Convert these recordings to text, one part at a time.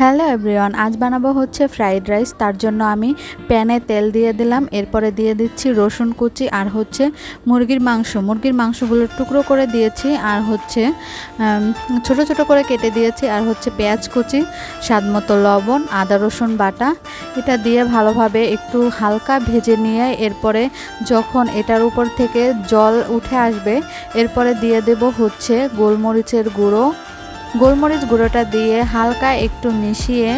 Hello everyone, আজ বানাবো হচ্ছে ফ্রাইড রাইস। তার জন্য আমি প্যানে তেল দিয়ে দিলাম, এরপরে দিয়ে দিচ্ছি রসুন কুচি আর হচ্ছে মুরগির মাংস। মুরগির মাংসগুলো টুকরো করে দিয়েছি আর হচ্ছে ছোট ছোট করে কেটে দিয়েছি আর হচ্ছে পেঁয়াজ কুচি, স্বাদ মতো লবণ, আদা রসুন বাটা। এটা দিয়ে ভালোভাবে একটু হালকা ভেজে নিয়ে এরপরে যখন এটার উপর থেকে জল উঠে আসবে, এরপরে দিয়ে দেব হচ্ছে গোলমরিচের গুঁড়ো। গোলমরিচ গুঁড়োটা দিয়ে হালকা একটু মিশিয়ে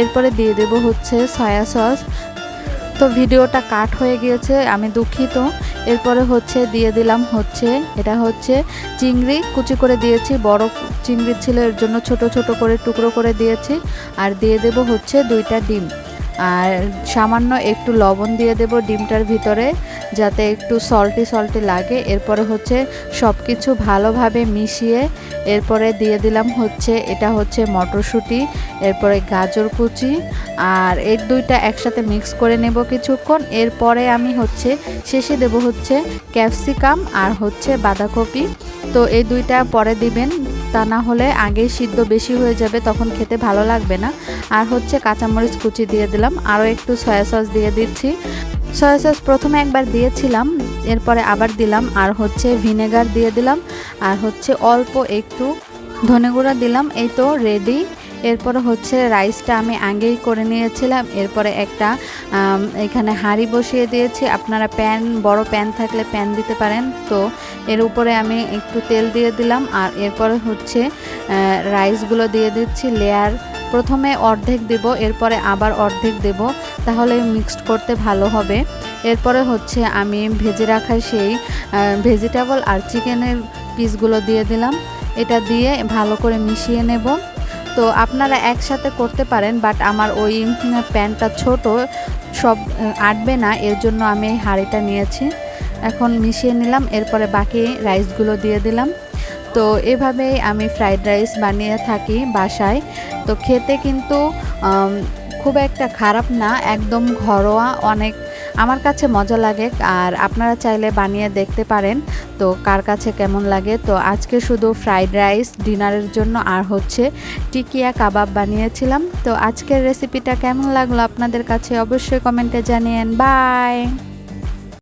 এরপরে দিয়ে দেব হচ্ছে সয়া সস। তো ভিডিওটা কাট হয়ে গিয়েছে, আমি দুঃখিত। এরপরে হচ্ছে দিয়ে দিলাম হচ্ছে, এটা হচ্ছে চিংড়ি। কুচি করে দিয়েছি, বড় চিংড়ি ছিল, এর জন্য ছোট ছোট করে টুকরো করে দিয়েছি। আর দিয়ে দেব হচ্ছে দুইটা ডিম। আর সামান্য একটু লবণ দিয়ে দেব ডিমটার ভিতরে, যাতে একটু সল্টি সল্টি লাগে। এরপরে হচ্ছে সব কিছু ভালোভাবে মিশিয়ে, এরপরে দিয়ে দিলাম হচ্ছে, এটা হচ্ছে মটরশুঁটি, এরপরে গাজর কুচি, আর এর দুইটা একসাথে মিক্স করে নেব কিছুক্ষণ। এরপরে আমি হচ্ছে, শেষে দেব হচ্ছে ক্যাপসিকাম আর হচ্ছে বাঁধাকপি। তো এই দুইটা পরে দিবেন। তা না হলে আগেই সিদ্ধ বেশি হয়ে যাবে, তখন খেতে ভালো লাগবে না। আর হচ্ছে কাঁচামরিচ কুচি দিয়ে দিলাম, আরও একটু সয়া সস দিয়ে দিচ্ছি। সয়া সস প্রথমে একবার দিয়েছিলাম, এরপরে আবার দিলাম, আর হচ্ছে ভিনেগার দিয়ে দিলাম, আর হচ্ছে অল্প একটু ধনে গুঁড়া দিলাম, এই তো রেডি এরপরে হচ্ছে রাইসটা আমি আগেই করে নিয়েছিলাম, এরপরে একটা এখানে হাঁড়ি বসিয়ে দিয়েছি। আপনারা প্যান, বড় প্যান থাকলে প্যান দিতে পারেন, তো এর উপরে আমি একটু তেল দিয়ে দিলাম আর এরপরে হচ্ছে রাইসগুলো দিয়ে দিচ্ছি লেয়ার প্রথমে অর্ধেক দেব, এরপরে আবার অর্ধেক দেব, তাহলে মিক্সড করতে ভালো হবে। এরপরে হচ্ছে আমি ভেজে রাখা সেই ভেজিটেবল আর চিকেনের পিসগুলো দিয়ে দিলাম। এটা দিয়ে ভালো করে মিশিয়ে নেব। তো আপনারা একসাথে করতে পারেন বাট আমার ওই প্যানটা ছোট, সব আটবে না, এর জন্য আমি হাঁড়িটা নিয়েছি। এখন মিশিয়ে নিলাম, এরপরে বাকি রাইসগুলো দিয়ে দিলাম। তো এভাবেই আমি ফ্রাইড রাইস বানিয়ে থাকি বাসায়। তো খেতে কিন্তু খুব একটা খারাপ না, একদম ঘরোয়া অনেক, আমার কাছে মজা লাগে। আর আপনারা চাইলে বানিয়ে দেখতে পারেন, তো কার কাছে কেমন লাগে। তো আজকে শুধু ফ্রাইড রাইস ডিনারের জন্য, আর হচ্ছে টিকিয়া কাবাব বানিয়েছিলাম। তো আজকের রেসিপিটা কেমন লাগল আপনাদের কাছে অবশ্যই কমেন্টে জানিয়েন। বাই